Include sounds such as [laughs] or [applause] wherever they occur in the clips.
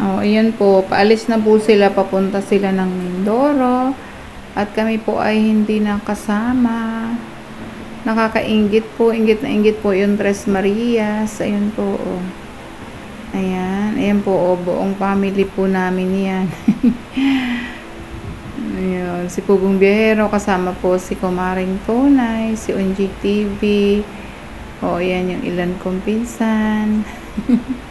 Oh, ayan po. Paalis na po sila. Papunta sila ng Mindoro. At kami po ay hindi nakasama. Nakakaingit po. Ingit na ingit po yung Tres Marias. Ayun po. Oh. Ayan. Ayan po. Oh, buong family po namin yan. [laughs] Ayun. Si Pugong Biyahero. Kasama po si Kumaring Tonay. Si Unji TV. Oh, ayan yung ilan kong pinsan. [laughs]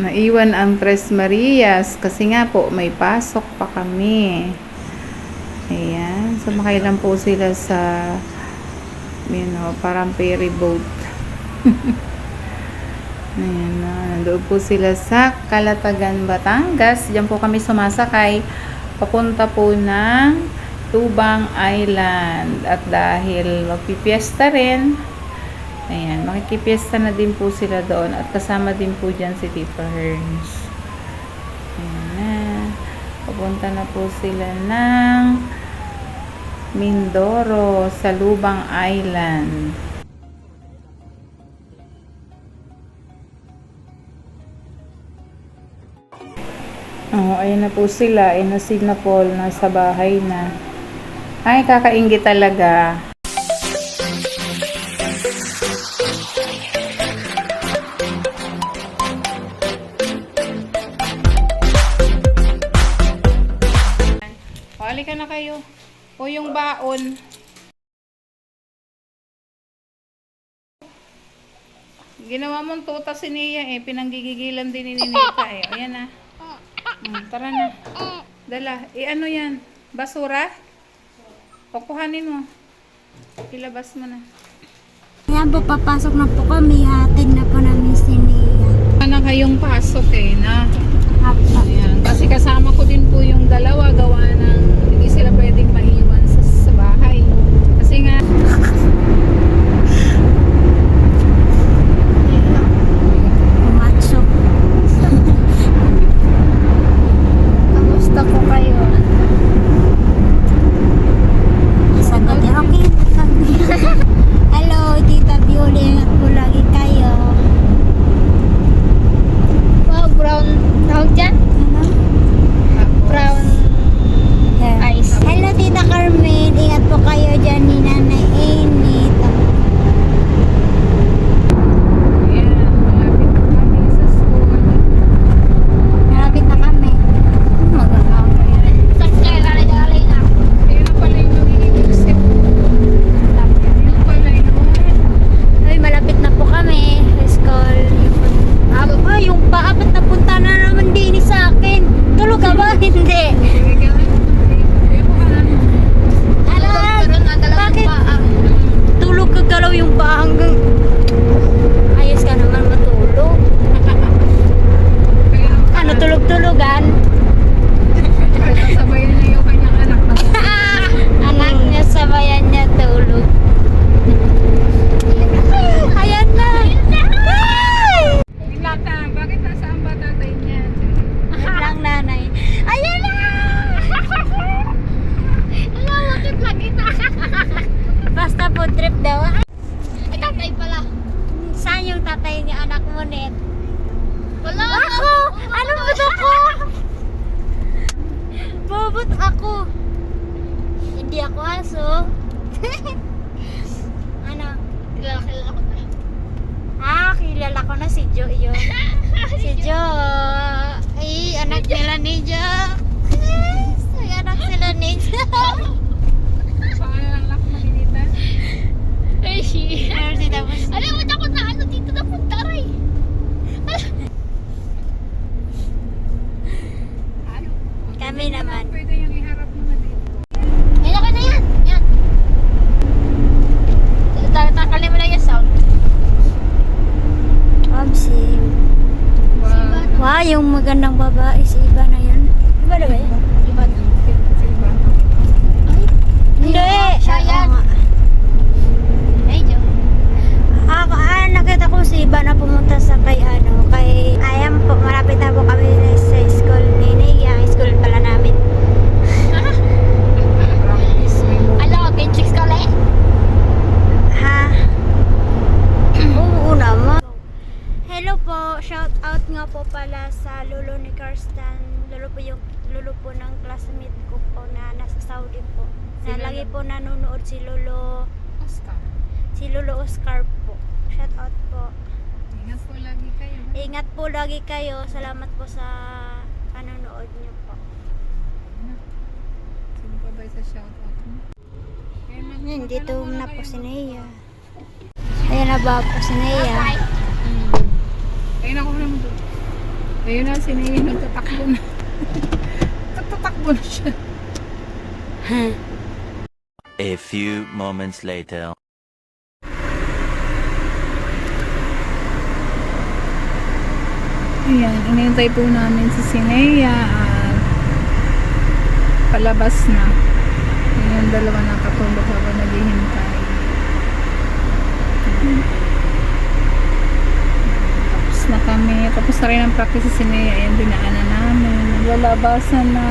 Naiwan ang Tres Marias kasi nga po may pasok pa kami. Ayan. Sumakay lang po sila sa you know, parang ferry boat. [laughs] Ayan na. Nandoon po sila sa Calatagan, Batangas. Diyan po kami sumasakay. Papunta po ng Tubang Island. At dahil magpipiesta rin, Ayan, makikipiesta na din po sila doon at kasama din po dyan si Tito Herns. Ayan na. Papunta na po sila ng Mindoro sa Lubang Island. Oh, ayun na po sila. Ayun na sila Paul. Nasa bahay na. Ay, kakaingit talaga. Pali ka na kayo. O yung baon. Ginawa mong tuta si Nia eh. Pinanggigigilan din ni Ninita eh. O yan na. Mm, tara na. Dala. Eh ano yan? Basura? O kuhanin mo. Ilabas mo na. Ayan po, papasok na po kami. Hatid na po namin si Nia. Ano kayong pasok eh na? Hapa. Kasama ko din po yung dalawa gawa ng hindi sila pwedeng maiwan sa, sa bahay. Kasi nga Pumatsok. Kamusta po kayo? Sagot niya, okay. Hello, Tita Bioli. Ingat po lagi kayo. Wow, brown tawag dyan? Ano? Brown Yeah. Ice. Hello, Tita Carmen. Ingat po kayo dyan ni Nanay Amy. Ayan, malapit na kami sa school. Malapit na kami. Magagawa. Saksakalay-alay na. Ayun na pala yung magiging exit. Yun pala yun. Ay, malapit na po kami sa school. Aba ba, yung paa, ba't napunta na naman din sa akin? Tulog ka ba? Hindi. Ala, Pero nadala bakit? pa ang Tulog ka galaw yung paa hanggang... Ayos ka naman matulog. Ano, tulog-tulogan? Sabayan niya yung kanyang anak na Anak niya, sabayan niya tulog. Ayan na! Ay! Yung lata, bakit nasaan ba tatay niya? Ayan lang nanay. Ayan na! Ala, bakit lagi na? Basta po trip daw. Ay, tatay pala. Saan yung tatay ni anak mo, Net? Wala. Ako! Ano ba ako? Bobot ako. Hindi ako aso. [laughs] ano? Kilala, kilala ko na. Ah, kilala ko na si Jo yun. [laughs] si Jo. Ay, anak nila ni Jo. Yes, [laughs] ay, anak sila ni Jo. Paano lang lak malinita? Ay, shi. Mercy tapos. Alam mo, takot na ano dito na punta rin. Kami naman. Pwede yung iharap mo na dito. Yan, okay na yan. Yan. Takalin mo lang yung sound. Obsim. Wow, yung magandang babae si Iba na yan. Iba na ba yan? Iba na. Hindi. Siya yan. Diyo. Ah, ah, nakita ko si Iba na pumunta sa kay ano, kay ayan po, malapit na po kami sa school ni Nea, school pala namin. Practice may mo. Ala, pinchicks ka ulit. Ha? Oo naman. Hello po, shout out nga po pala sa ni Karstan. Lulo po yung lulo po ng classmate ko po na nasa Saudi po. Si Na Lolo? lagi po nanonood si Lolo Oscar. si Lolo Oscar po. Shout out po. Ingat po lagi kayo. Ingat po lagi kayo. Salamat po sa panonood niyo po. Sino pa ba sa shoutout mo? Kaya mag- dito magkano muna na po kayo? si Nea. Ayan na ba po si Nea? Hmm. Ayun ako lang doon. Ayun na, si Nea nagtatakbo na. nagtatakbo na siya. A few moments later. Ayan, inintay po namin si Sinea at palabas na. Ayan, dalawa nakatulog habang naghihintay. Ayan. Na kami. Tapos na rin ang practice si Sinea. Ayan, dinaanan namin. Naglalabasan na.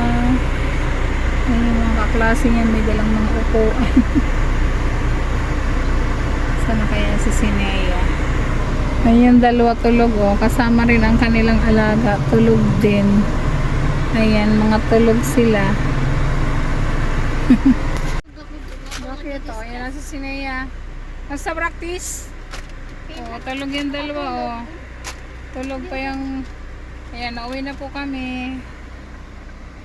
Ayan, yung mga kaklase niya may dalang mga upuan. [laughs] Sana kaya si Sinea? Ayan, dalawa tulog oh. Kasama rin ang kanilang alaga. Tulog din. Ayan, mga tulog sila. [laughs] Bakit oh? Ayan, nasa Sinea. Nasa practice? Oh, tulog yung dalawa oh. Tulog pa yung... Ayan, nauwi na po kami.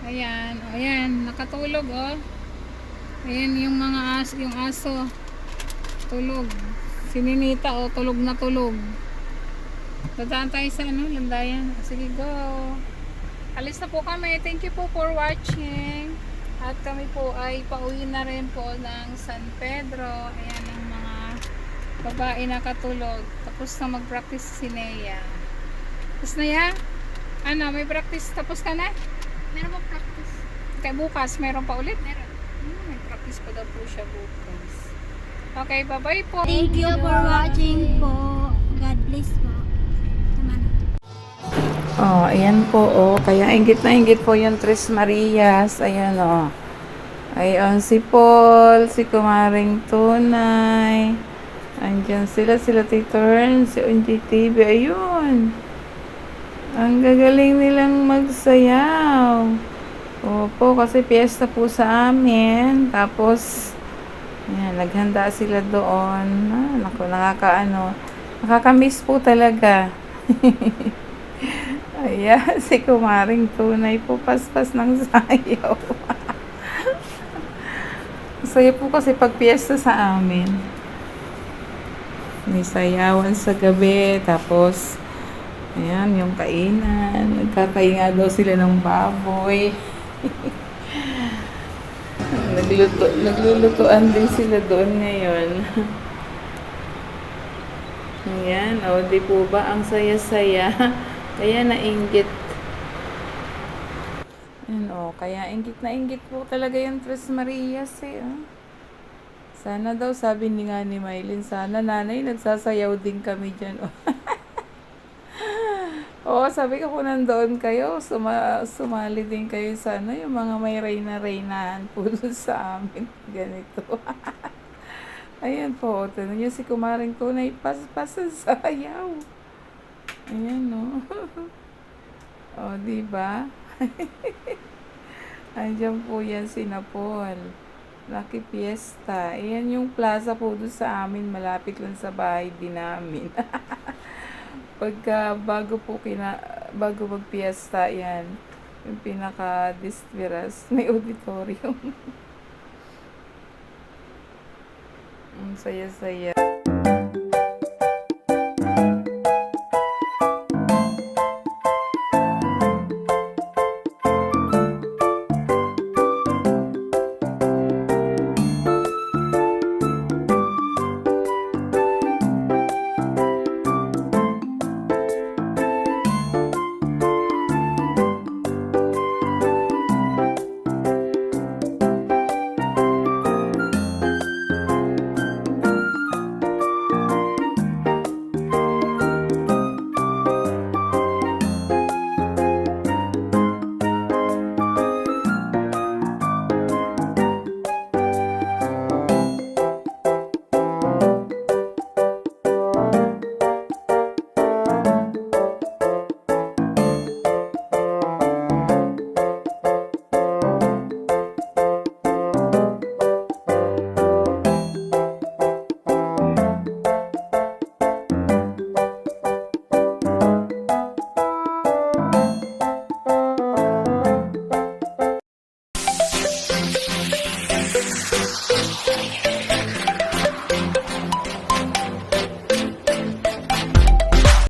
Ayan, oh, ayan, nakatulog oh. Ayan yung mga as, yung aso. Tulog. Sininita oh, tulog na tulog. Dadaan tayo sa ano, landayan. Sige, go. Alis na po kami. Thank you po for watching. At kami po ay pauwi na rin po ng San Pedro. Ayan ang mga babae na katulog. Tapos na mag-practice si Nea. Tapos na ya? Ano, may practice? Tapos ka na? Meron mo practice? Kay bukas, meron pa ulit? Meron. Hmm, may practice pa daw po siya bukas. Okay, bye-bye po. Thank you for watching po. God bless po. Oh, ayan po, oh. Kaya ingit na ingit po yung Tres Marias. Ayan, oh. Ayan, si Paul, si Kumaring Tunay. Andyan sila, sila Tito Hearn, si Unji TV. Ayun. Ang gagaling nilang magsayaw. Opo, kasi piyesta po sa amin. Tapos, ayan, naghanda sila doon. Ah, naku, nakakaano. Nakakamiss po talaga. [laughs] Ayan, [laughs] si Kumaring Tunay po paspas ng sayaw. [laughs] Masaya po kasi pag piyesta sa amin. May sayawan sa gabi, tapos ayan, yung kainan. Nagkakainga daw sila ng baboy. [laughs] Nagluto, naglulutuan din sila doon ngayon. [laughs] Ayan, o, di po ba ang saya-saya? [laughs] Kaya nainggit. Ayan, o, kaya inggit na inggit po talaga yung Tres Marias eh. oh. Sana daw, sabi ni nga ni Maylin, sana nanay, nagsasayaw din kami dyan. Oh. Oo, sabi ko kung nandoon kayo, suma, sumali din kayo sana, yung mga may reyna-reynahan po [laughs] sa amin. Ganito. [laughs] Ayan po, tanong niyo si Kumaring Tunay, pas-pas ang sayaw. Ayan, no? [laughs] o, di ba? Andiyan po yan si Napol. Lucky Fiesta. Ayan yung plaza po doon sa amin, malapit lang sa bahay din namin. Pagka bago po kina, bago mag-fiesta, yan. Yung pinaka-distiras, [laughs] may auditorium. [laughs] Ang saya-saya.